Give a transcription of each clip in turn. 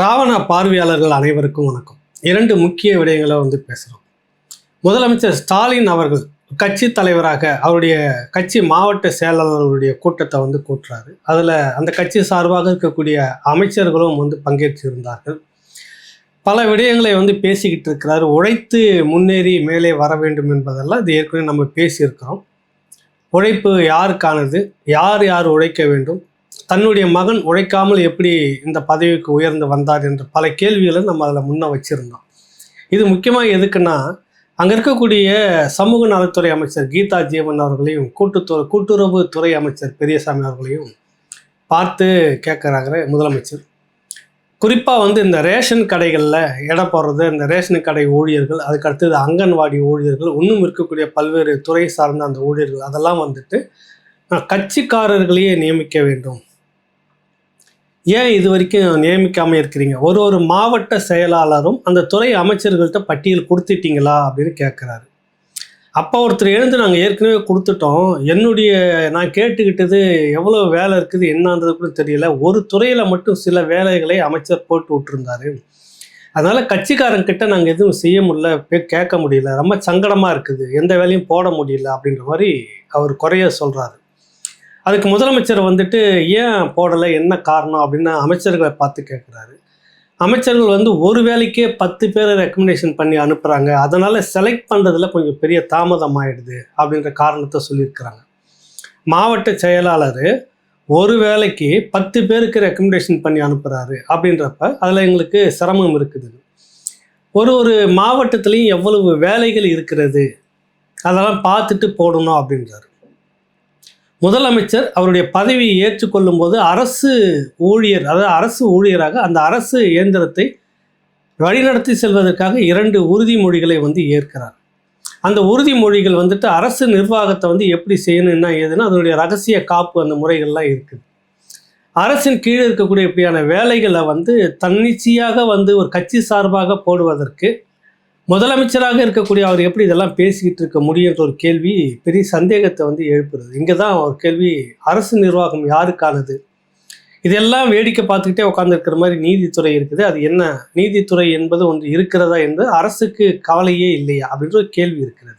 ராவண பார்வையாளர்கள் அனைவருக்கும் வணக்கம். இரண்டு முக்கிய விடயங்களை வந்து பேசுகிறோம் முதலமைச்சர் ஸ்டாலின் அவர்கள் கட்சி தலைவராக அவருடைய கட்சி மாவட்ட செயலாளர்களுடைய கூட்டத்தை வந்து கூட்டுறாரு. அதில் அந்த கட்சி சார்பாக இருக்கக்கூடிய அமைச்சர்களும் வந்து பங்கேற்றிருந்தார்கள். பல விடயங்களை வந்து பேசிக்கிட்டு இருக்கிறாரு. உழைத்து முன்னேறி மேலே வர வேண்டும் என்பதெல்லாம் இது ஏற்கனவே நம்ம பேசியிருக்கிறோம். உழைப்பு யாருக்கானது? யார் யார் உழைக்க வேண்டும்? தன்னுடைய மகன் உழைக்காமல் எப்படி இந்த பதவிக்கு உயர்ந்து வந்தார் என்ற பல கேள்விகளை நம்ம அதில் முன்ன வச்சுருந்தோம். இது முக்கியமாக எதுக்குன்னா அங்கே இருக்கக்கூடிய சமூக நலத்துறை அமைச்சர் கீதா ஜீவன் அவர்களையும் கூட்டுத்துறை கூட்டுறவுத்துறை அமைச்சர் பெரியசாமி அவர்களையும் பார்த்து கேட்குறாங்க முதலமைச்சர். குறிப்பாக வந்து இந்த ரேஷன் கடைகளில் இடம் போடுறது இந்த ரேஷன் கடை ஊழியர்கள் அதுக்கு அடுத்தது அங்கன்வாடி ஊழியர்கள் இன்னும் இருக்கக்கூடிய பல்வேறு துறை சார்ந்த அந்த ஊழியர்கள் அதெல்லாம் வந்துட்டு கட்சிக்காரர்களையே நியமிக்க வேண்டும். ஏன் இது வரைக்கும் நியமிக்காமல் இருக்கிறீங்க? ஒரு ஒரு மாவட்ட செயலாளரும் அந்த துறை அமைச்சர்கள்ட்ட பட்டியல் கொடுத்துட்டீங்களா அப்படின்னு கேட்குறாரு அப்போ ஒருத்தர் எழுந்து நாங்கள் ஏற்கனவே கொடுத்துட்டோம். என்னுடைய நான் கேட்டுக்கிட்டது எவ்வளோ வேலை இருக்குது என்னன்றது கூட தெரியல. ஒரு துறையில் மட்டும் சில வேலைகளை அமைச்சர் போட்டு விட்டுருந்தாரு. அதனால் கட்சிக்காரங்கிட்ட நாங்கள் எதுவும் செய்ய முடியல கேட்க முடியல. ரொம்ப சங்கடமாக இருக்குது. எந்த வேலையும் போட முடியல அப்படின்ற மாதிரி அவர் குறைய சொல்கிறாரு அதுக்கு முதலமைச்சர் வந்துட்டு ஏன் போடலை என்ன காரணம் அப்படின்னு அமைச்சர்களை பார்த்து கேட்குறாரு அமைச்சர்கள் வந்து ஒரு வேலைக்கே பத்து பேரை ரெக்கமெண்டேஷன் பண்ணி அனுப்புகிறாங்க அதனால் செலக்ட் பண்ணுறதுல கொஞ்சம் பெரிய தாமதம் ஆயிடுது அப்படின்ற காரணத்தை சொல்லியிருக்கிறாங்க. மாவட்ட செயலாளர் ஒரு வேலைக்கு பத்து பேருக்கு ரெக்கமெண்டேஷன் பண்ணி அனுப்புகிறாரு அப்படின்றப்ப அதில் எங்களுக்கு சிரமம் இருக்குது. ஒரு ஒரு மாவட்டத்துலேயும் எவ்வளவு வேலைகள் இருக்கிறது அதெல்லாம் பார்த்துட்டு போடணும் அப்படின்றாரு. முதலமைச்சர் அவருடைய பதவியை ஏற்றுக்கொள்ளும் போது அரசு ஊழியர் அதாவது அரசு ஊழியராக அந்த அரசு இயந்திரத்தை வழிநடத்தி செல்வதற்காக இரண்டு உறுதிமொழிகளை வந்து ஏற்கிறார். அந்த உறுதிமொழிகள் வந்துட்டு அரசு நிர்வாகத்தை வந்து எப்படி செய்யணும் என்ன ஏதுன்னா அதனுடைய ரகசிய காப்பு அந்த முறைகள்லாம் இருக்குது. அரசின் கீழே இருக்கக்கூடிய இப்படியான வேலைகளை வந்து தன்னிச்சையாக வந்து ஒரு கட்சி சார்பாக போடுவதற்கு முதலமைச்சராக இருக்கக்கூடிய அவர் எப்படி இதெல்லாம் பேசிக்கிட்டு இருக்க முடியுன்ற ஒரு கேள்வி பெரிய சந்தேகத்தை வந்து எழுப்புறது. இங்கே தான் ஒரு கேள்வி அரசு நிர்வாகம் யாருக்கானது? இதெல்லாம் வேடிக்கை பார்த்துக்கிட்டே உட்காந்துருக்கிற மாதிரி நீதித்துறை இருக்குது. அது என்ன? நீதித்துறை என்பது ஒன்று இருக்கிறதா என்று அரசுக்கு கவலையே இல்லையா? அப்படின்ற ஒரு கேள்வி இருக்கிறது.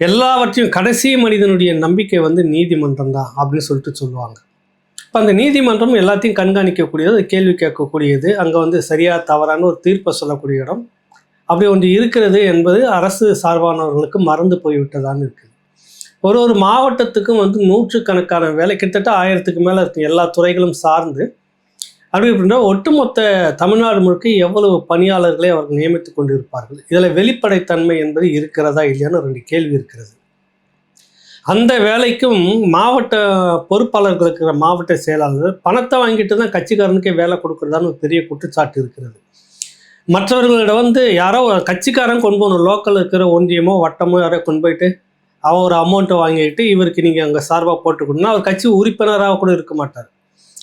எல்லாவற்றையும் கடைசி மனிதனுடைய நம்பிக்கை வந்து நீதிமன்றம் தான் அப்படின்னு சொல்லிட்டு சொல்லுவாங்க. இப்போ அந்த நீதிமன்றம் எல்லாத்தையும் கண்காணிக்கக்கூடியது கேள்வி கேட்கக்கூடியது அங்கே வந்து சரியா தவறான ஒரு தீர்ப்பை சொல்லக்கூடிய இடம். அப்படி ஒன்று இருக்கிறது என்பது அரசு சார்பானவர்களுக்கு மறந்து போய்விட்டதான்னு இருக்குது. ஒரு ஒரு மாவட்டத்துக்கும் வந்து நூற்றுக்கணக்கான வேலை கிட்டத்தட்ட ஆயிரத்துக்கு மேலே இருக்கும் எல்லா துறைகளும் சார்ந்து. அப்படி அப்படின்னா ஒட்டுமொத்த தமிழ்நாடு முழுக்க எவ்வளவு பணியாளர்களை அவர்கள் நியமித்து கொண்டு இருப்பார்கள் இதில் வெளிப்படைத்தன்மை என்பது இருக்கிறதா இல்லையான்னு ரெண்டு கேள்வி இருக்கிறது. அந்த வேலைக்கும் மாவட்ட பொறுப்பாளர்கள் இருக்கிற மாவட்ட செயலாளர் பணத்தை வாங்கிட்டு தான் கட்சிக்காரனுக்கே வேலை கொடுக்குறதான்னு ஒரு பெரிய குற்றச்சாட்டு இருக்கிறது. மற்றவர்களிடம் வந்து யாரோ கட்சிக்காரன் கொண்டு போகணும் லோக்கல் இருக்கிற ஒன்றியமோ வட்டமோ யாரோ கொண்டு போயிட்டு அவன் ஒரு அமௌண்ட்டை வாங்கிட்டு இவருக்கு நீங்கள் அங்கே சார்பாக போட்டு கொடுனா அவர் கட்சி உறுப்பினராக கூட இருக்க மாட்டார்.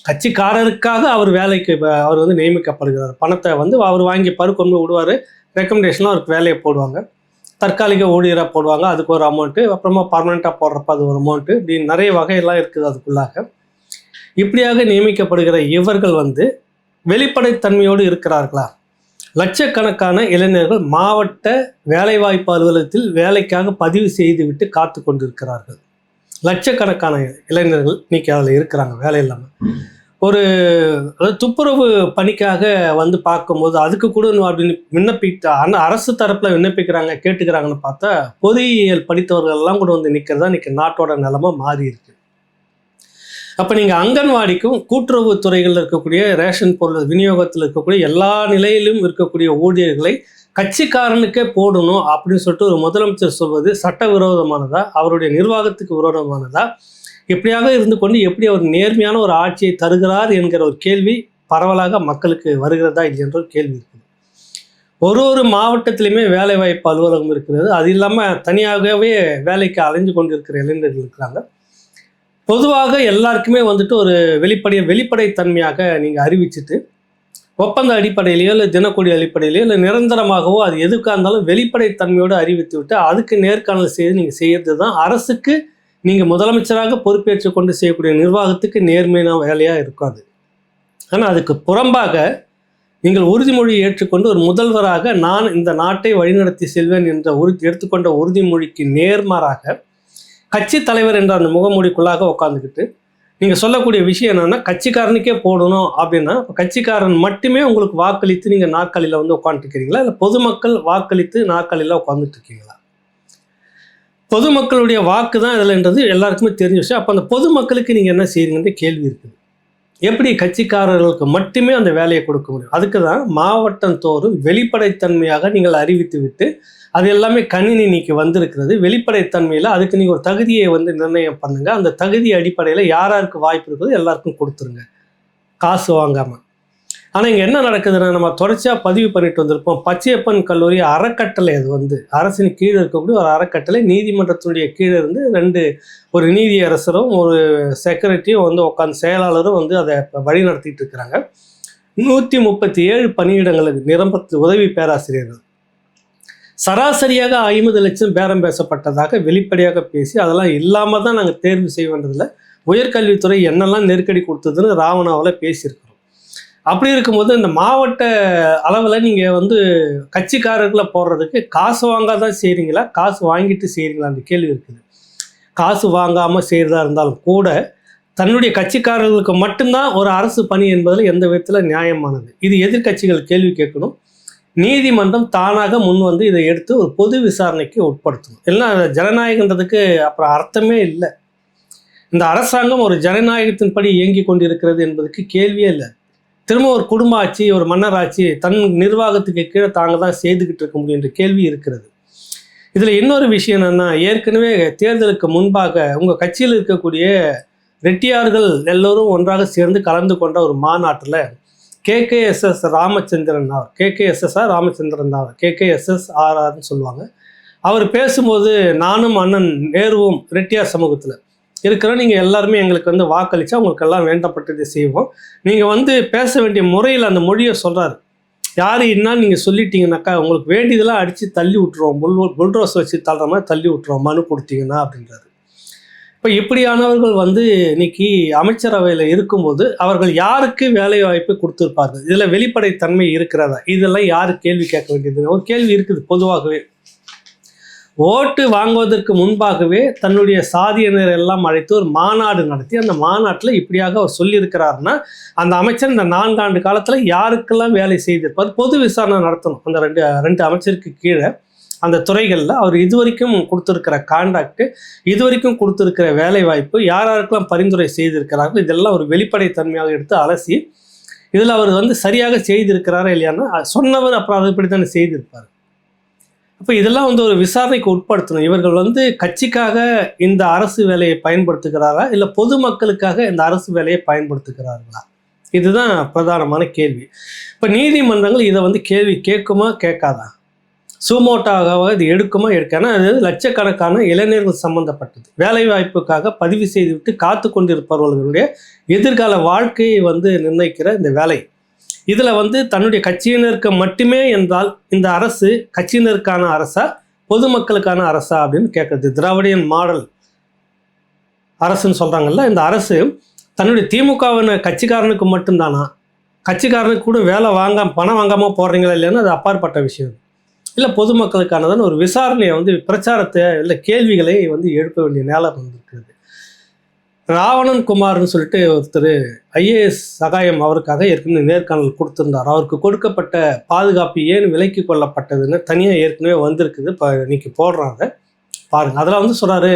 கட்சிக்காரருக்காக அவர் வேலைக்கு அவர் வந்து நியமிக்கப்படுகிறார். பணத்தை வந்து அவர் வாங்கிப்பார் கொண்டு போய் விடுவார். ரெக்கமெண்டேஷனாக அவருக்கு வேலையை போடுவாங்க. தற்காலிக ஊழியராக போடுவாங்க. அதுக்கு ஒரு அமௌண்ட்டு அப்புறமா பர்மனெண்ட்டாக போடுறப்ப அது ஒரு அமௌண்ட்டு இப்படி நிறைய வகையெல்லாம் இருக்குது அதுக்குள்ளாக. இப்படியாக நியமிக்கப்படுகிற இவர்கள் வந்து வெளிப்படைத்தன்மையோடு இருக்கிறார்களா? லட்சக்கணக்கான இளைஞர்கள் மாவட்ட வேலைவாய்ப்பு அலுவலகத்தில் வேலைக்காக பதிவு செய்துவிட்டு காத்து கொண்டிருக்கிறார்கள். லட்சக்கணக்கான இளைஞர்கள் இன்னைக்கு அதில் இருக்கிறாங்க வேலை இல்லாமல் ஒரு அதாவது துப்புரவு பணிக்காக வந்து பார்க்கும்போது அதுக்கு கூட அப்படின்னு விண்ணப்பித்த ஆனால் அரசு தரப்பில் விண்ணப்பிக்கிறாங்க கேட்டுக்கிறாங்கன்னு பார்த்தா பொறியியல் படித்தவர்கள்லாம் கூட வந்து நிற்கிறதா இன்னைக்கு நாட்டோட நிலமை மாறி இருக்குது அப்போ நீங்கள் அங்கன்வாடிக்கும் கூட்டுறவு துறைகளில் இருக்கக்கூடிய ரேஷன் பொருள் விநியோகத்தில் இருக்கக்கூடிய எல்லா நிலையிலும் இருக்கக்கூடிய ஊழியர்களை கட்சிக்காரனுக்கே போடணும் அப்படின்னு சொல்லிட்டு ஒரு முதலமைச்சர் சொல்வது சட்டவிரோதமானதா? அவருடைய நிர்வாகத்துக்கு விரோதமானதா? எப்படியாக இருந்து கொண்டு எப்படி அவர் நேர்மையான ஒரு ஆட்சியை தருகிறார் என்கிற ஒரு கேள்வி பரவலாக மக்களுக்கு வருகிறதா இல்லை என்ற ஒரு கேள்வி இருக்குது. ஒரு ஒரு மாவட்டத்திலையுமே வேலைவாய்ப்பு அலுவலகம் இருக்கிறது. அது இல்லாமல் தனியாகவே வேலைக்கு அலைஞ்சு கொண்டிருக்கிற இளைஞர்கள் இருக்கிறாங்க. பொதுவாக எல்லாருக்குமே வந்துட்டு ஒரு வெளிப்படைய வெளிப்படைத்தன்மையாக நீங்கள் அறிவிச்சிட்டு ஒப்பந்த அடிப்படையிலையோ இல்லை தினக்கூலி அடிப்படையிலையோ இல்லை நிரந்தரமாகவோ அது எதுக்காக இருந்தாலும் வெளிப்படைத்தன்மையோடு அறிவித்து விட்டு அதுக்கு நேர்காணல் செய்து நீங்கள் செய்யறது தான் அரசுக்கு நீங்கள் முதலமைச்சராக பொறுப்பேற்று கொண்டு செய்யக்கூடிய நிர்வாகத்துக்கு நேர்மையான வேலையாக இருக்கும் அது. ஆனால் அதுக்கு புறம்பாக நீங்கள் உறுதிமொழி ஏற்றுக்கொண்டு ஒரு முதல்வராக நான் இந்த நாட்டை வழிநடத்தி செல்வேன் என்ற உறுதி எடுத்துக்கொண்ட உறுதிமொழிக்கு நேர்மாறாக கட்சி தலைவர் என்ற அந்த முகமூடிக்குள்ளாக உட்காந்துக்கிட்டு நீங்கள் சொல்லக்கூடிய விஷயம் என்னென்னா கட்சிக்காரனுக்கே போடணும் அப்படின்னா கட்சிக்காரன் மட்டுமே உங்களுக்கு வாக்களித்து நீங்கள் நாற்காலியில் வந்து உட்காந்துருக்கிறீங்களா இல்லை பொதுமக்கள் வாக்களித்து நாற்காலியில் உட்காந்துட்ருக்கீங்களா பொதுமக்களுடைய வாக்கு தான் இதில்ன்றது எல்லாருக்குமே தெரிஞ்ச விஷயம். அப்போ அந்த பொதுமக்களுக்கு நீங்கள் என்ன செய்கிறீங்கன்ற கேள்வி இருக்குது. எப்படி கட்சிக்காரர்களுக்கு மட்டுமே அந்த வேலையை கொடுக்க முடியும்? அதுக்கு தான் மாவட்டம் தோறும் வெளிப்படைத்தன்மையாக நீங்கள் அறிவித்து விட்டு அது எல்லாமே கணினி இன்னைக்கு வந்திருக்கிறது. வெளிப்படைத்தன்மையில் அதுக்கு நீங்கள் ஒரு தகுதியை வந்து நிர்ணயம் பண்ணுங்கள் அந்த தகுதி அடிப்படையில் யார் யாருக்கு வாய்ப்பு இருக்குதோ எல்லாருக்கும் கொடுத்துருங்க. காசு வாங்காமல் ஆனால் இங்கே என்ன நடக்குதுன்னா நம்ம தொடர்ச்சியாக பதிவு பண்ணிட்டு வந்திருப்போம். பச்சையப்பன் கல்லூரி அறக்கட்டளை அது வந்து. அரசின் கீழே இருக்கக்கூடிய ஒரு அறக்கட்டளை. நீதிமன்றத்தினுடைய கீழே இருந்து ரெண்டு ஒரு நீதியரசரும் ஒரு செக்ரட்டரியும் வந்து உட்காந்து செயலாளரும் வந்து அதை வழி நடத்திட்டு இருக்கிறாங்க நூற்றி முப்பத்தி ஏழு பணியிடங்களுக்கு நிரம்பத்து உதவி பேராசிரியர்கள். சராசரியாக ஐம்பது லட்சம் பேரம் பேசப்பட்டதாக வெளிப்படையாக பேசி அதெல்லாம் இல்லாமல் தான் நாங்கள் தேர்வு செய்ய வேண்டியதில்லை. உயர்கல்வித்துறை என்னெல்லாம் நெருக்கடி கொடுத்ததுன்னு ராவணாவில் பேசியிருக்கிறோம். அப்படி இருக்கும்போது இந்த மாவட்ட அளவில் நீங்கள் வந்து கட்சிக்காரர்களை போடுறதுக்கு காசு வாங்காதான் செய்கிறீங்களா காசு வாங்கிட்டு செய்கிறீங்களா அந்த கேள்வி இருக்குது. காசு வாங்காமல் செய்கிறதா இருந்தாலும் கூட தன்னுடைய கட்சிக்காரர்களுக்கு மட்டும்தான் ஒரு அரசு பணி என்பதில் எந்த விதத்தில் நியாயமானது? இது எதிர்க்கட்சிகள் கேள்வி கேட்கணும். நீதிமன்றம் தானாக முன் வந்து இதை எடுத்து ஒரு பொது விசாரணைக்கு உட்படுத்தணும். எல்லாம் ஜனநாயகன்றதுக்கு அப்புறம் அர்த்தமே இல்லை. இந்த அரசாங்கம் ஒரு ஜனநாயகத்தின்படி இயங்கி கொண்டிருக்கிறது என்பதுக்கு கேள்வியே இல்லை. திரும்ப ஒரு குடும்ப ஆட்சி ஒரு மன்னர் ஆட்சி தன் நிர்வாகத்துக்கு கீழே தாங்க தான் செய்துக்கிட்டு இருக்க முடியும் என்ற கேள்வி இருக்கிறது. இதில் இன்னொரு விஷயம் என்னென்னா ஏற்கனவே தேர்தலுக்கு முன்பாக உங்கள் கட்சியில் இருக்கக்கூடிய ரெட்டியார்கள் எல்லோரும் ஒன்றாக சேர்ந்து கலந்து கொண்ட ஒரு மாநாட்டில் கேகேஎஸ்எஸ் ராமச்சந்திரன் அவர் கேகேஎஸ்எஸ்ஆர் ராமச்சந்திரன் அவர். கேகேஎஸ்எஸ் ஆர்ஆர்னு சொல்லுவாங்க. அவர் பேசும்போது நானும் அண்ணன் நேருவும் ரெட்டியார் சமூகத்தில் இருக்கிற நீங்கள் எல்லாருமே எங்களுக்கு வந்து வாக்களித்தா உங்களுக்கு எல்லாம் வேண்டப்பட்டதை செய்வோம். நீங்கள் வந்து பேச வேண்டிய முறையில் அந்த மொழியை சொல்கிறாரு யார் என்ன நீங்கள் சொல்லிட்டீங்கன்னாக்கா உங்களுக்கு வேண்டியதெல்லாம் அடித்து தள்ளி விட்டுருவோம். புல் புல்ரோஸ் வச்சு தள்ளுற மாதிரி தள்ளி விட்டுருவோம். மனு கொடுத்தீங்கன்னா அப்படின்றாரு. இப்போ இப்படியானவர்கள் வந்து இன்னைக்கு அமைச்சரவையில் இருக்கும்போது அவர்கள் யாருக்கு வேலை வாய்ப்பு கொடுத்துருப்பார்கள்? இதில் வெளிப்படைத்தன்மை இருக்கிறதா? இதெல்லாம் யார் கேள்வி கேட்க வேண்டியது? ஒரு கேள்வி இருக்குது பொதுவாகவே. ஓட்டு வாங்குவதற்கு முன்பாகவே தன்னுடைய சாதியினர் எல்லாம் அழைத்து ஒரு மாநாடு நடத்தி அந்த மாநாட்டில் இப்படியாக அவர் சொல்லியிருக்கிறாருன்னா அந்த அமைச்சர் இந்த நான்காண்டு காலத்தில் யாருக்கெல்லாம் வேலை செய்திருப்பார்? பொது விசாரணை நடத்தணும். அந்த ரெண்டு ரெண்டு அமைச்சருக்கு கீழே அந்த துறைகளில் அவர் இதுவரைக்கும் கொடுத்துருக்கிற கான்ட்ராக்ட் இதுவரைக்கும் கொடுத்துருக்கிற வேலை வாய்ப்பு யார் யாருக்கெல்லாம் பரிந்துரை செய்திருக்கிறார்கள் இதெல்லாம் ஒரு வெளிப்படைத்தன்மையாக எடுத்து அலசி இதில் அவர் வந்து சரியாக செய்திருக்கிறாரா இல்லையான்னா சொன்னவர் அப்புறம் அதுபடி தானே செய்திருப்பார். அப்போ இதெல்லாம் வந்து ஒரு விசாரணைக்கு உட்படுத்தணும். இவர்கள் வந்து கட்சிக்காக இந்த அரசு வேலையை பயன்படுத்துகிறாரா? இல்லை பொதுமக்களுக்காக இந்த அரசு வேலையை பயன்படுத்துகிறார்களா? இதுதான் பிரதானமான கேள்வி. இப்போ நீதிமன்றங்கள் இதை வந்து கேள்வி கேட்குமா கேட்காதா? சுமோட்டாக இது எடுக்குமா எடுக்கானா அது லட்சக்கணக்கான இளைஞர்கள் சம்பந்தப்பட்டது. வேலை வாய்ப்புக்காக பதிவு செய்துவிட்டு காத்து கொண்டிருப்பவர்களுடைய எதிர்கால வாழ்க்கையை வந்து நிர்ணயிக்கிற இந்த வேலை. இதில் வந்து தன்னுடைய கட்சியினருக்கு மட்டுமே என்றால் இந்த அரசு கட்சியினருக்கான அரசா பொதுமக்களுக்கான அரசா அப்படின்னு கேட்குறது திராவிடியன் மாடல் அரசுன்னு சொல்கிறாங்கல்ல இந்த அரசு தன்னுடைய திமுகவின கட்சிக்காரனுக்கு மட்டும்தானா? கட்சிக்காரனுக்கு கூட வேலை வாங்காம பணம் வாங்காமல் போடுறீங்களா இல்லைன்னு அது அப்பாற்பட்ட விஷயம். இல்லை பொதுமக்களுக்கானதான ஒரு விசாரணையை வந்து பிரச்சாரத்தை இல்லை கேள்விகளை வந்து எழுப்ப வேண்டிய நேரம் வந்து ராவணன் குமார்னு சொல்லிட்டு ஒருத்தர் ஐஏஎஸ் சகாயம் அவருக்காக ஏற்கனவே நேர்காணல் கொடுத்துருந்தார். அவருக்கு கொடுக்கப்பட்ட பாதுகாப்பு ஏன் விலக்கி கொள்ளப்பட்டதுன்னு தனியாக ஏற்கனவே வந்திருக்குது. இப்போ இன்னைக்கு போடுறாங்க. பாருங்க. அதில் வந்து சொல்கிறாரு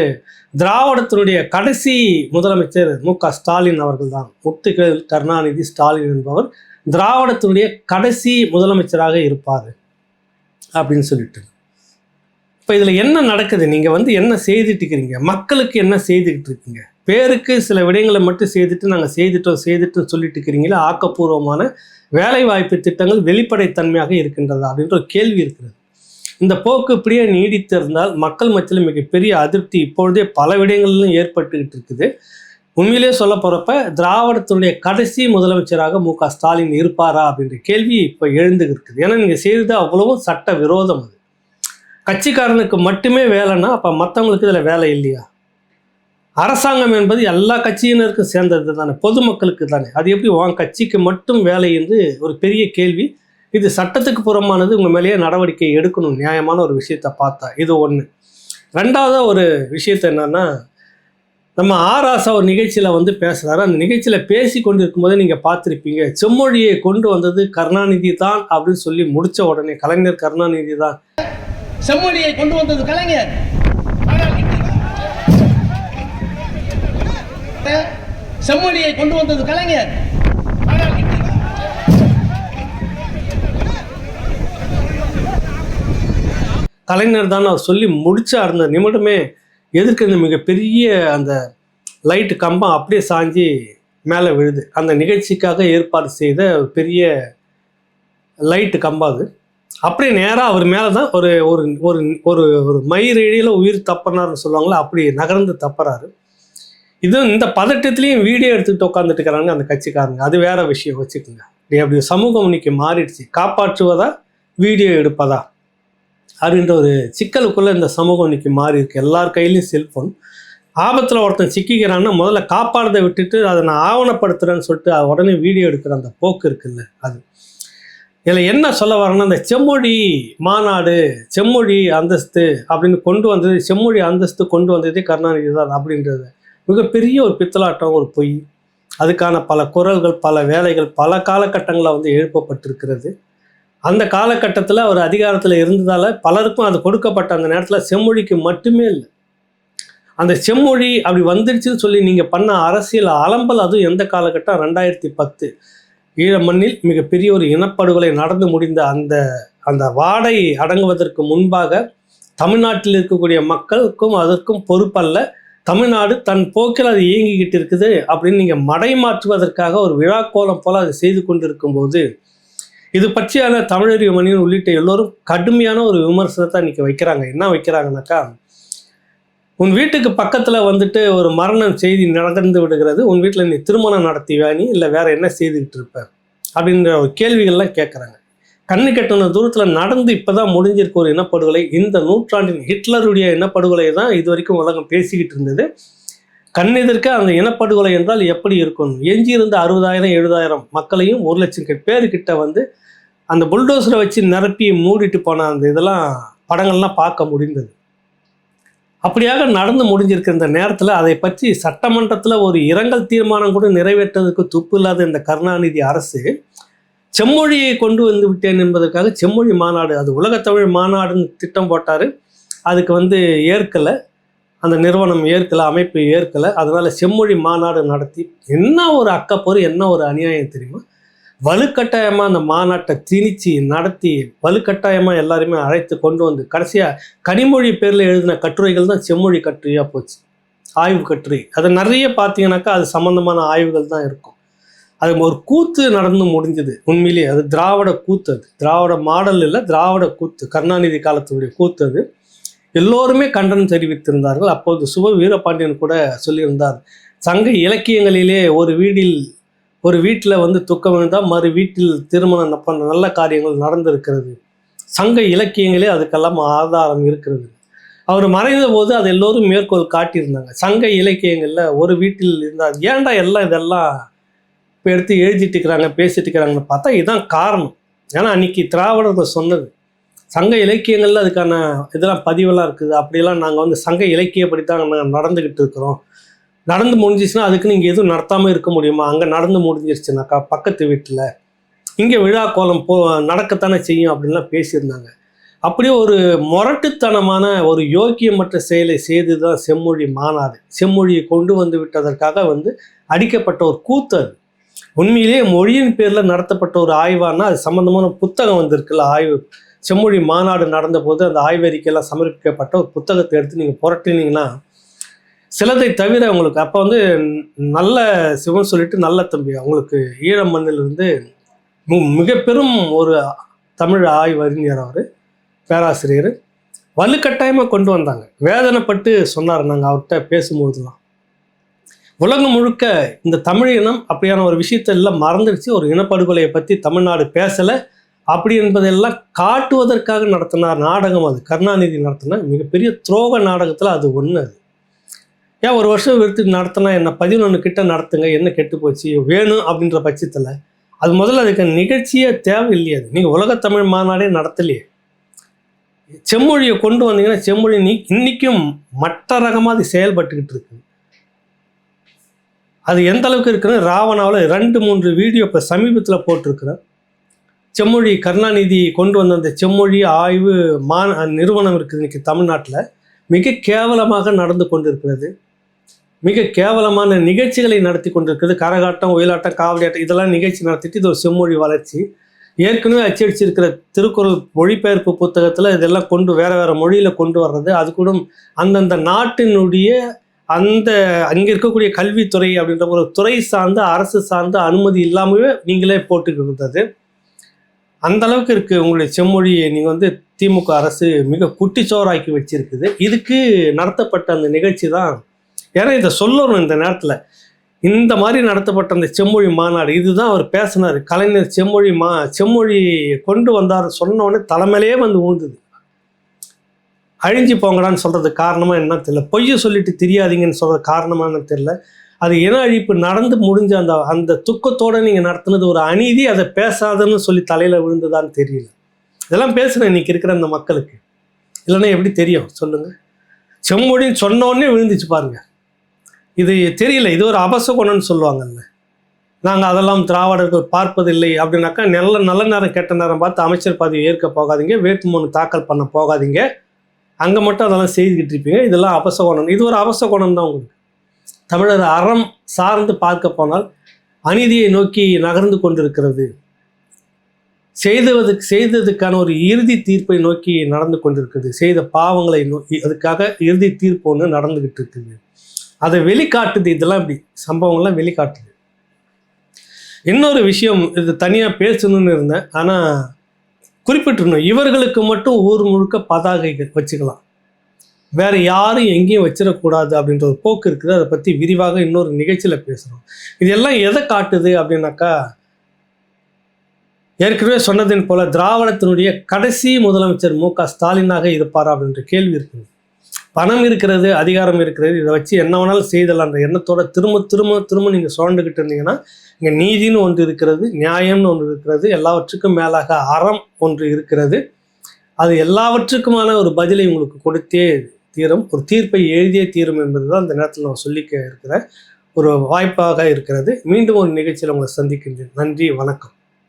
திராவிடத்தினுடைய கடைசி முதலமைச்சர் மு க ஸ்டாலின் அவர்கள் தான் முத்துக்கள் கருணாநிதி ஸ்டாலின் என்பவர் திராவிடத்தினுடைய கடைசி முதலமைச்சராக இருப்பார் அப்படின்னு சொல்லிட்டு. இப்போ இதில் என்ன நடக்குது? நீங்கள் வந்து என்ன செய்துட்டு இருக்கிறீங்க மக்களுக்கு என்ன செய்துக்கிட்டு இருக்கீங்க? பேருக்கு சில விடயங்களை மட்டும் செய்துட்டு நாங்கள் செய்துட்டோம் செய்துட்டோம் சொல்லிட்டு இருக்கிறீங்களா ஆக்கப்பூர்வமான வேலைவாய்ப்பு திட்டங்கள் வெளிப்படைத்தன்மையாக இருக்கின்றதா அப்படின்ற ஒரு கேள்வி இருக்கிறது. இந்த போக்கு இப்படியே நீடித்திருந்தால் மக்கள் மத்தியில் மிகப்பெரிய அதிருப்தி இப்பொழுதே பல விடயங்களிலும் ஏற்பட்டுக்கிட்டு இருக்குது. உண்மையிலேயே சொல்ல போகிறப்ப திராவிடத்தினுடைய கடைசி முதலமைச்சராக மு க ஸ்டாலின் இருப்பாரா அப்படின்ற கேள்வி இப்போ எழுந்து இருக்குது. ஏன்னா நீங்கள் செய்தது அவ்வளவும் சட்ட விரோதம் அது. கட்சிக்காரனுக்கு மட்டுமே வேலைன்னா அப்போ மற்றவங்களுக்கு இதில் வேலை இல்லையா? அரசாங்கம் என்பது எல்லா கட்சியினருக்கும் சேர்ந்தது தானே பொதுமக்களுக்கு தானே. அது எப்படி உன் கட்சிக்கு மட்டும் வேலை என்று ஒரு பெரிய கேள்வி. இது சட்டத்துக்கு புறமானது உங்கள் மேலேயே நடவடிக்கை எடுக்கணும் நியாயமான ஒரு விஷயத்தை பார்த்தா. இது ஒன்று ரெண்டாவது ஒரு விஷயத்த என்னென்னா நம்ம ஆராசா ஒரு நிகழ்ச்சியில் வந்து பேசுகிறாரு அந்த நிகழ்ச்சியில் பேசி கொண்டு இருக்கும்போது நீங்கள் பார்த்துருப்பீங்க செம்மொழியை கொண்டு வந்தது கருணாநிதி தான் அப்படின்னு சொல்லி முடித்த உடனே கலைஞர் கருணாநிதி தான். செம்மொழியை கொண்டு வந்தது கலைஞர். செம்மொழியை கொண்டு வந்தது கலைஞர். ஆனால் கலைஞர் தான் அவர் சொல்லி முடிச்சா இருந்த நிமிடமே எதிர்க்க இந்த மிகப்பெரிய அந்த லைட்டு கம்பம் அப்படியே சாஞ்சி மேலே விழுது. அந்த நிகழ்ச்சிக்காக ஏற்பாடு செய்த பெரிய லைட்டு கம்பம் அது. அப்படியே நேராக அவர் மேலே தான் ஒரு ஒரு ஒரு ஒரு ஒரு உயிர் தப்பினார்னு சொல்லுவாங்களே அப்படி நகர்ந்து தப்புறாரு. இது இந்த பதட்டத்துலேயும் வீடியோ எடுத்துகிட்டு உட்காந்துட்டு இருக்கிறாங்க அந்த கட்சிக்காரங்க. அது வேற விஷயம் வச்சுக்கோங்க. இப்படி அப்படி சமூகம் இன்னைக்கு மாறிடுச்சு. காப்பாற்றுவதா வீடியோ எடுப்பதா? அப்படின்ற ஒரு சிக்கலுக்குள்ளே இந்த சமூகம் இன்னைக்கு மாறி இருக்கு. எல்லார் கையிலையும் செல்ஃபோன் ஆபத்தில் ஒருத்தன் சிக்கிக்கிறான்னா முதல்ல காப்பாடுறதை விட்டுட்டு அதை நான் ஆவணப்படுத்துகிறேன்னு சொல்லிட்டு உடனே வீடியோ எடுக்கிற அந்த போக்கு இருக்குல்ல அது. இதில் என்ன சொல்ல வரேன்னா இந்த செம்மொழி மாநாடு செம்மொழி அந்தஸ்து அப்படின்னு கொண்டு வந்தது செம்மொழி அந்தஸ்து கொண்டு வந்ததே கருணாநிதி தான் அப்படின்றது. மிகப்பெரிய ஒரு பித்தலாட்டம் ஒரு பொய். அதுக்கான பல குரல்கள் பல வேலைகள் பல காலகட்டங்களில் வந்து எழுப்பப்பட்டிருக்கிறது. அந்த காலகட்டத்தில் அவர் அதிகாரத்தில் இருந்ததால் பலருக்கும் அது கொடுக்கப்பட்ட அந்த நேரத்தில் செம்மொழிக்கு மட்டுமே இல்லை. அந்த செம்மொழி அப்படி வந்துடுச்சுன்னு சொல்லி நீங்கள் பண்ண அரசியல் அலம்பல் அதுவும் எந்த காலகட்டம்? ரெண்டாயிரத்தி பத்து. ஈழ மண்ணில் மிகப்பெரிய ஒரு இனப்படுகொலை நடந்து முடிந்த அந்த அந்த வாடை அடங்குவதற்கு முன்பாக தமிழ்நாட்டில் இருக்கக்கூடிய மக்களுக்கும் அதற்கும் பொறுப்பல்ல. தமிழ்நாடு தன் போக்கில் அது இயங்கிக்கிட்டு இருக்குது அப்படின்னு நீங்கள் மடை மாற்றுவதற்காக ஒரு விழாக்கோலம் போல் அதை செய்து கொண்டிருக்கும் போது இது பற்றியான தமிழறிவு மணியன் உள்ளிட்ட எல்லோரும் கடுமையான ஒரு விமர்சனத்தை இன்னைக்கு வைக்கிறாங்க. என்ன வைக்கிறாங்கனாக்கா உன் வீட்டுக்கு பக்கத்தில் வந்துட்டு ஒரு மரணம் செய்தி நடந்து விடுகிறது. உன் வீட்டில் நீ திருமணம் நடத்திவா நீ? இல்லை வேற என்ன செய்துக்கிட்டு இருப்ப? அப்படின்ற ஒரு கேள்விகள்லாம் கேட்குறாங்க கண்ணு கெட்டின தூரத்தில் நடந்து இப்போ தான் முடிஞ்சிருக்க ஒரு இனப்படுகொலை இந்த நூற்றாண்டின் ஹிட்லருடைய இனப்படுகொலை தான் இது வரைக்கும் உலகம் பேசிக்கிட்டு இருந்தது. கண்ணெதிர்க்க அந்த இனப்படுகொலை என்றால் எப்படி இருக்கும்? எஞ்சியிருந்த அறுபதாயிரம் எழுபதாயிரம் மக்களையும் ஒரு லட்சம் கி- பேருக்கிட்ட வந்து அந்த புல்டோசரை வச்சு நிரப்பி மூடிட்டு போன அந்த இதெல்லாம் படங்கள்லாம் பார்க்க முடிந்தது. அப்படியாக நடந்து முடிஞ்சிருக்க இந்த நேரத்தில் அதை பற்றி சட்டமன்றத்தில் ஒரு இரங்கல் தீர்மானம் கூட நிறைவேற்றதுக்கு துப்பு இல்லாத இந்த கருணாநிதி அரசு செம்மொழியை கொண்டு வந்து விட்டேன் என்பதற்காக செம்மொழி மாநாடு அது உலகத்தமிழ் மாநாடுன்னு திட்டம் போட்டார். அதுக்கு வந்து ஏற்கலை. அந்த நிறுவனம் ஏற்கலை அமைப்பு ஏற்கலை. அதனால் செம்மொழி மாநாடு நடத்தி என்ன ஒரு அக்கப்போர் என்ன ஒரு அநியாயம் தெரியுமா? வலுக்கட்டாயமாக அந்த மாநாட்டை திணிச்சு நடத்தி வலுக்கட்டாயமாக எல்லாருமே அழைத்து கொண்டு வந்து கடைசியாக கனிமொழி பேரில் எழுதின கட்டுரைகள் தான் செம்மொழி கட்டுரையாக போச்சு. ஆய்வு கட்டுரை. அதை நிறைய பார்த்தீங்கன்னாக்கா அது சம்மந்தமான ஆய்வுகள் தான் இருக்கும். அது ஒரு கூத்து நடந்து முடிஞ்சது. உண்மையிலேயே அது திராவிட கூத்து அது. திராவிட மாடல் இல்லை திராவிட கூத்து. கருணாநிதி காலத்துடைய கூத்து அது. எல்லோருமே கண்டனம் தெரிவித்திருந்தார்கள். அப்போது சுப வீரபாண்டியன் கூட சொல்லியிருந்தார் சங்க இலக்கியங்களிலே ஒரு வீடில் ஒரு வீட்டில் வந்து துக்கம் விழுந்தால் மறு வீட்டில் திருமணம் பண்ண நல்ல காரியங்கள் நடந்திருக்கிறது. சங்க இலக்கியங்களே அதுக்கெல்லாம் ஆதாரம் இருக்கிறது. அவர் மறைந்த போது அது எல்லோரும் மேற்கோள் காட்டியிருந்தாங்க. சங்க இலக்கியங்களில் ஒரு வீட்டில் இருந்தால் ஏன்டா எல்லாம் இதெல்லாம் இப்போ எடுத்து எழுதிட்டு இருக்கிறாங்க பேசிட்டு இருக்கிறாங்கன்னு பார்த்தா இதுதான் காரணம். ஏன்னா அன்னைக்கு திராவிடர்கள் சொன்னது சங்க இலக்கியங்களில் அதுக்கான இதெல்லாம் பதிவெல்லாம் இருக்குது. அப்படியெல்லாம் நாங்கள் வந்து சங்க இலக்கியப்படி தான் நாங்கள் நடந்துக்கிட்டு இருக்கிறோம். நடந்து முடிஞ்சிச்சுன்னா அதுக்கு நீங்கள் எதுவும் நடத்தாமல் இருக்க முடியுமா? அங்கே நடந்து முடிஞ்சிருச்சுனாக்கா பக்கத்து வீட்டில் இங்கே விழா கோலம் போ நடக்கத்தானே செய்யும் அப்படின்லாம் பேசியிருந்தாங்க. அப்படியே ஒரு முரட்டுத்தனமான ஒரு யோக்கியமற்ற செயலை செய்து தான் செம்மொழி மாநாடு. செம்மொழியை கொண்டு வந்து விட்டதற்காக வந்து அடிக்கப்பட்ட ஒரு கூத்து அது. உண்மையிலேயே மொழியின் பேரில் நடத்தப்பட்ட ஒரு ஆய்வானா அது சம்மந்தமான புத்தகம் வந்திருக்குல்ல ஆய்வு. செம்மொழி மாநாடு நடந்தபோது அந்த ஆய்வறிக்கையெல்லாம் சமர்ப்பிக்கப்பட்ட ஒரு புத்தகத்தை எடுத்து நீங்கள் புரட்டினீங்கன்னா சிலதை தவிர உங்களுக்கு அப்போ வந்து நல்ல சிவன் சொல்லிட்டு நல்ல தம்பி அவங்களுக்கு ஈழ மண்ணிலிருந்து மு- மிக பெரும் ஒரு தமிழ் ஆய்வறிஞர் அவர் பேராசிரியர். வலுக்கட்டாயமாக கொண்டு வந்தாங்க. வேதனைப்பட்டு சொன்னார் நாங்கள் அவர்கிட்ட பேசும்போதெல்லாம் உலகம் முழுக்க இந்த தமிழ் இனம் அப்படியான ஒரு விஷயத்தை எல்லாம் மறந்துடுச்சு ஒரு இனப்படுகொலையை பற்றி தமிழ்நாடு பேசலை. அப்படி என்பதெல்லாம் காட்டுவதற்காக நடத்தினார் நாடகம் அது. கருணாநிதி நடத்தின மிகப்பெரிய துரோக நாடகத்தில் அது ஒன்று அது. ஏன் ஒரு வருஷம் வெறுத்து நடத்தினா என்ன பதினொன்று கிட்ட நடத்துங்க என்ன கெட்டு போச்சு வேணும் அப்படின்ற பட்சத்தில். அது முதல்ல அதுக்கு நிகழ்ச்சியே தேவையில்லையே அது. நீங்கள் உலகத்தமிழ் மாநாடே நடத்தலையே. செம்மொழியை கொண்டு வந்தீங்கன்னா செம்மொழி நீ இன்றைக்கும் மற்ற ரகமாக அது செயல்பட்டுக்கிட்டு இருக்குது அது எந்த அளவுக்கு இருக்குன்னு ராவணாவில் ரெண்டு மூன்று வீடியோ இப்போ சமீபத்தில் போட்டிருக்கிறேன் செம்மொழி கருணாநிதி கொண்டு வந்த அந்த செம்மொழி ஆய்வு மா நிறுவனம் இருக்குது இன்னைக்கு தமிழ்நாட்டில். மிக கேவலமாக நடந்து கொண்டிருக்கிறது. மிக கேவலமான நிகழ்ச்சிகளை நடத்தி கொண்டிருக்கிறது. கரகாட்டம் ஒயிலாட்டம் காவடியாட்டம் இதெல்லாம் நிகழ்ச்சி நடத்திட்டு இது ஒரு செம்மொழி வளர்ச்சி. ஏற்கனவே அச்சடிச்சிருக்கிற திருக்குறள் மொழிபெயர்ப்பு புத்தகத்தில் இதெல்லாம் கொண்டு வேறு வேறு மொழியில் கொண்டு வர்றது. அது கூட அந்தந்த நாட்டினுடைய அந்த அங்கே இருக்கக்கூடிய கல்வித்துறை அப்படின்ற ஒரு துறை சார்ந்த அரசு சார்ந்த அனுமதி இல்லாமவே நீங்களே போட்டுக்கிட்டு அந்த அளவுக்கு இருக்குது உங்களுடைய செம்மொழியை நீங்கள் வந்து திமுக அரசு மிக குட்டிச்சோறாக்கி வச்சிருக்குது. இதுக்கு நடத்தப்பட்ட அந்த நிகழ்ச்சி தான். ஏன்னா இதை சொல்லணும் இந்த நேரத்தில். இந்த மாதிரி நடத்தப்பட்ட அந்த செம்மொழி மாநாடு இதுதான் அவர் பேசினார். கலைஞர் செம்மொழி மா செம்மொழி கொண்டு வந்தார் சொன்னோடனே தலைமையிலே வந்து ஊழ்ந்தது அழிஞ்சு போங்கடான்னு சொல்கிறதுக்கு காரணமாக என்ன தெரியல. பொய்யை சொல்லிட்டு தெரியாதீங்கன்னு சொல்கிறது காரணமானு தெரியல. அது இன அழிப்பு நடந்து முடிஞ்ச அந்த அந்த துக்கத்தோடு நீங்கள் நடத்துனது ஒரு அநீதி அதை பேசாதன்னு சொல்லி தலையில் விழுந்ததான்னு தெரியல. இதெல்லாம் பேசுகிறேன் இன்னைக்கு இருக்கிற அந்த மக்களுக்கு. இல்லைன்னா எப்படி தெரியும்? சொல்லுங்கள் செம்மொழின்னு சொன்னோடனே விழுந்துச்சு பாருங்கள் இது தெரியல. இது ஒரு அபசகுணம்னு சொல்லுவாங்கல்ல. நாங்கள் அதெல்லாம் திராவிடர்கள் பார்ப்பதில்லை அப்படின்னாக்கா நல்ல நல்ல நேரம் கெட்ட நேரம் பார்த்து அமைச்சர் பதவி ஏற்க போகாதீங்க வேட்புமனு தாக்கல் பண்ண போகாதீங்க. அங்கே மட்டும் அதெல்லாம் செய்துக்கிட்டு இருப்பீங்க. இதெல்லாம் அபசகோணம். இது ஒரு அபசகுணம் தான் உங்களுக்கு. தமிழர் அறம் சார்ந்து பார்க்க போனால் அநீதியை நோக்கி நகர்ந்து கொண்டிருக்கிறது. செய்ததுக்கு செய்ததுக்கான ஒரு இறுதி தீர்ப்பை நோக்கி நடந்து கொண்டிருக்கிறது. செய்த பாவங்களை நோக்கி அதுக்காக இறுதி தீர்ப்பு ஒன்று நடந்துகிட்டு இருக்குது. அதை வெளிக்காட்டுது. இதெல்லாம் இப்படி சம்பவங்கள்லாம் வெளிக்காட்டுது. இன்னொரு விஷயம் இது தனியாக பேசணும்னு இருந்தேன். ஆனால் குறிப்பிட்டிருந்தோம். இவர்களுக்கு மட்டும் ஊர் முழுக்க பதாகை வச்சுக்கலாம். வேற யாரும் எங்கேயும் வச்சிடக்கூடாது அப்படின்ற ஒரு போக்கு இருக்குது. அதை பற்றி விரிவாக இன்னொரு நிகழ்ச்சியில் பேசுகிறோம் இதெல்லாம் எதை காட்டுது அப்படின்னாக்கா ஏற்கனவே சொன்னதின் போல திராவிடத்தினுடைய கடைசி முதலமைச்சர் மு க ஸ்டாலினாக இருப்பாரா அப்படின்ற கேள்வி இருக்குது. பணம் இருக்கிறது அதிகாரம் இருக்கிறது இதை வச்சு என்ன வேணாலும் செய்தலான்ற எண்ணத்தோட திரும்ப திரும்ப திரும்ப நீங்கள் சுரண்டுக்கிட்டு இருந்தீங்கன்னா இங்கே நீதின்னு ஒன்று இருக்கிறது நியாயம்னு ஒன்று இருக்கிறது எல்லாவற்றுக்கும் மேலாக அறம் ஒன்று இருக்கிறது. அது எல்லாவற்றுக்குமான ஒரு பதிலை உங்களுக்கு கொடுத்தே தீரும். ஒரு தீர்ப்பை எழுதியே தீரும் என்பது தான் இந்த நேரத்தில் நான் சொல்லிக்க இருக்கிற ஒரு வாய்ப்பாக இருக்கிறது. மீண்டும் ஒரு நிகழ்ச்சியில் உங்களை சந்திக்கின்றேன். நன்றி வணக்கம்.